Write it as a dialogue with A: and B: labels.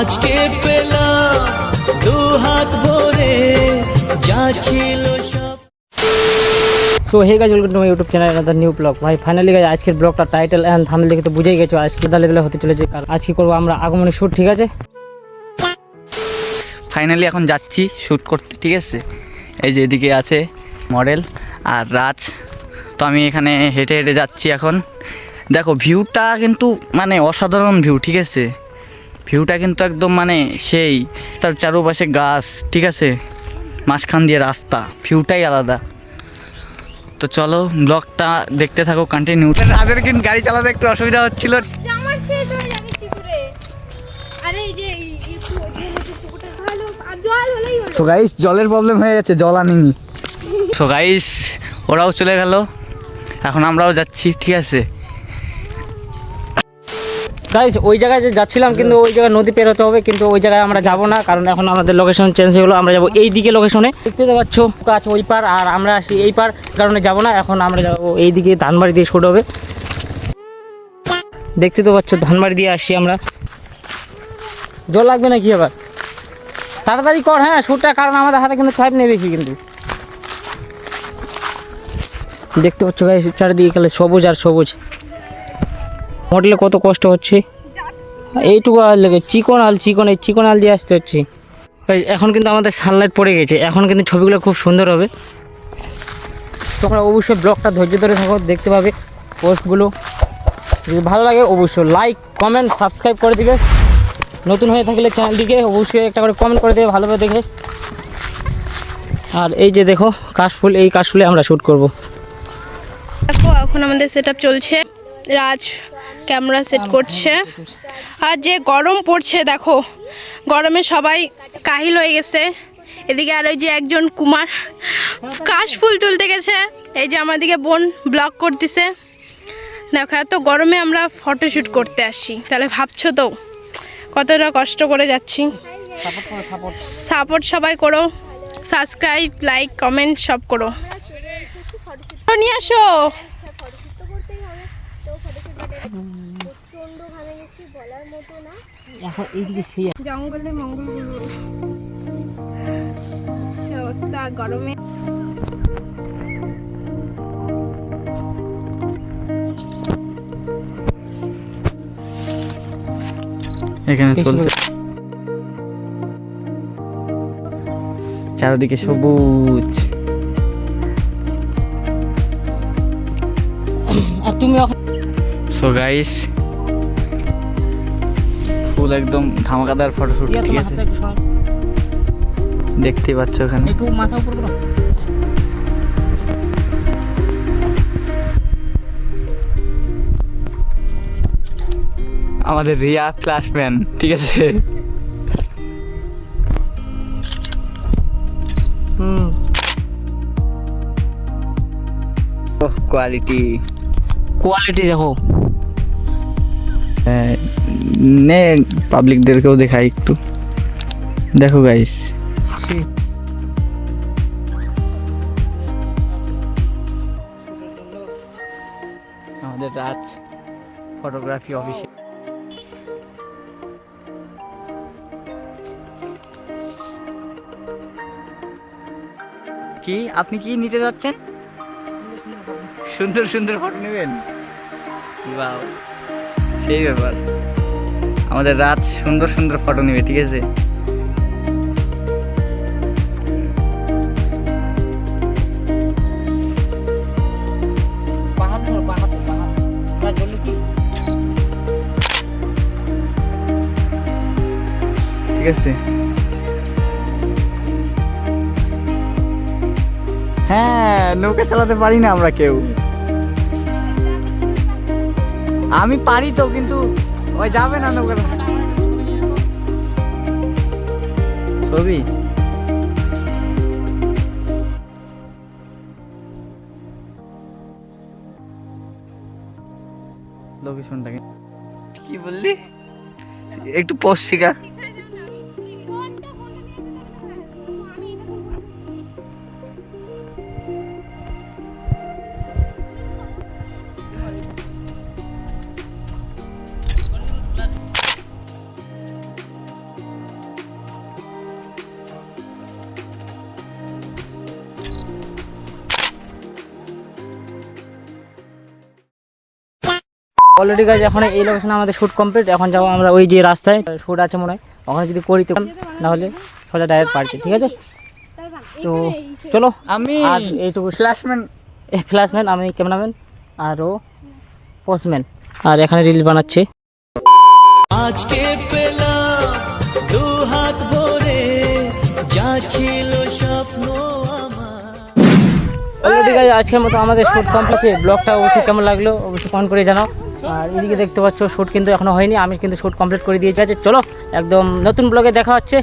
A: আজকে পেলাম দু হাত ভরে যা ছিল সব।
B: তো hey guys welcome to my YouTube channel another new blog ভাই ফাইনালি গাছ আজকের ব্লগটা টাইটেল অ্যান্ড থামলে দেখে তো বুঝেই গেছো আজকে দা লেভেলে হতে চলেছে। আজকে করব আমরা আগমনের শ্যুট ঠিক আছে?
C: ফাইনালি এখন যাচ্ছি শ্যুট করতে ঠিক আছে? এই যে এদিকে আছে মডেল আর রাজ। তো আমি এখানে হেঁটে হেঁটে যাচ্ছি এখন। দেখো ভিউটা কিন্তু মানে অসাধারণ ভিউ ঠিক আছে? ভিউটা কিন্তু একদম মানে সেই তার চারপাশে গাছ ঠিক আছে? মাঝখান দিয়ে রাস্তা ভিউটাই আলাদা। তো চলো ব্লগটা দেখতে থাকো কন্টিনিউ রাজের কিন্তু গাড়ি চালাতে একটু অসুবিধা হচ্ছিল।
D: আমার শেষ হয়ে যাবে চিকুরে আরে এই যে এই একটু ওই যে পুকুরটা ভালো আর জল হলেই হলো।
C: সো গাইস জলের প্রবলেম হয়ে যাচ্ছে জল আনিনি। সো গাইস ওরাও চলে গেল। এখন আমরাও যাচ্ছি ঠিক আছে?
B: গাইস ওই জায়গায় যে যাচ্ছিলাম কিন্তু ওই জায়গায় নদী পেরোতে হবে, কিন্তু ওই জায়গায় আমরা যাব না, কারণ এখন আমাদের লোকেশন চেঞ্জ হয়ে গেলো। আমরা যাব এই দিকে লোকেশনে দেখতে পাচ্ছ কাজ ওই পার, আর আমরা আসি এই পার, কারণে যাব না, এখন আমরা যাব এই দিকে, ধানবাড়ি দিয়ে শুট হবে। দেখতে তো পাচ্ছ, ধানবাড়ি দিয়ে আসি আমরা। জল লাগবে না কি আবার? তাড়াতাড়ি কর হ্যাঁ শ্যুটটা কারণ আমাদের হাতে কিন্তু টাইম নেই বেশি কিন্তু। দেখতে পাচ্ছ গাইস চারিদিকে গেলে সবুজ আর সবুজ। মডেলে কত কষ্ট হচ্ছে? এইটুকু আর লেগে, চিকন আল চিকন এই চিকন আল দিয়ে আসতে হচ্ছে। এখন কিন্তু আমাদের সানলাইট পড়ে গেছে। এখন কিন্তু ছবিগুলো খুব সুন্দর হবে। তোমরা অবশ্যই ব্লগটা ধৈর্য ধরে থাকো, দেখতে পাবে পোস্টগুলো। যদি ভালো লাগে, অবশ্যই লাইক কমেন্ট সাবস্ক্রাইব করে দিবে। নতুন হয়ে থাকলে চ্যানেলটিকে অবশ্যই একটা করে কমেন্ট করে দেবে ভালোভাবে দেখে। আর এই যে দেখো, কাশফুল, এই কাশফুলে আমরা শ্যুট করব।
D: এখন আমাদের সেট চলছে। রাজ ক্যামেরা সেট করছে। আর যে গরম পড়ছে, দেখো, গরমে সবাই কাহিল হয়ে গেছে। এদিকে আর ওই যে একজন কুমার কাশ ফুল তুলতে গেছে। এই যে আমাদিকে বোন ব্লগ করতেছে। দেখো, এত গরমে আমরা ফটোশ্যুট করতে আসি। তাহলে ভাবছ তো, কতটা কষ্ট করে যাচ্ছি। সাপোর্ট সবাই করো, সাবস্ক্রাইব, লাইক, কমেন্ট সব করো। নিয়ে আসো।
B: এখন এইদিকে সেই
D: জঙ্গলে মঙ্গল অবস্থা গরমে?
C: এখানে চলছে। চারিদিকে সবুজ।
B: আর তুমি
C: সো গাইস ফুল একদম ধামাকাদার ফটোশুট
B: ইয়া,
C: ঠিক আছে?
B: একটু
C: পাচ্ছ ওখানে
B: একটু মাথা উপর করো।
C: আমাদের রিয়া ক্লাসম্যান ঠিক আছে?
B: হুম।
C: কোয়ালিটি
B: কোয়ালিটি দেখো।
C: নে পাবলিকদেরকেও দেখাই একটু। দেখো গাইস আমাদের রাজ ফটোগ্রাফি অফিসে কি? আপনি কি নিতে যাচ্ছেন? সুন্দর সুন্দর ফটো নেবেন? বাও সেই ব্যাপার। আমাদের রাত সুন্দর সুন্দর ফটো নেবে ঠিক আছে? ঠিক আছে। হ্যাঁ নৌকা চালাতে পারি না আমরা কেউ। আমি পারি তো কিন্তু ওই যাবে না নৌকা ছবি? লোকেশনটাকে কি? বললি? একটু পোস্ট শিখা
B: অলরেডি গাছ এখন এই লোকেশনে আমাদের শ্যুট কমপ্লিট এখন যাব আমরা ওই যে রাস্তায় শ্যুট আছে মনে হয়। ওখানে যদি করি তো নাহলে সোজা ডাইরেক্ট পার্টি ঠিক আছে? তো চলো
C: আমি
B: এইটুকু
C: ফ্ল্যাশম্যান
B: এই ফ্ল্যাশম্যান আমি ক্যামেরাম্যান আর ও পোস্টম্যান আর এখানে রিল বানাচ্ছে।
A: আজকে পেলাম দু হাত ভরে যা ছিল স্বপ্ন
B: অলরেডি গাইজ আজকের মতো আমাদের শ্যুট কমপ্লিট আছে। ব্লগটা অবশ্যই কেমন লাগল অবশ্যই কমেন্ট করে জানাও। আর এদিকে দেখতে পাচ্ছ শ্যুট কিন্তু এখনও হয়নি। আমি কিন্তু শ্যুট কমপ্লিট করে দিয়েছি। আছে চলো, একদম নতুন ব্লগে দেখা হচ্ছে।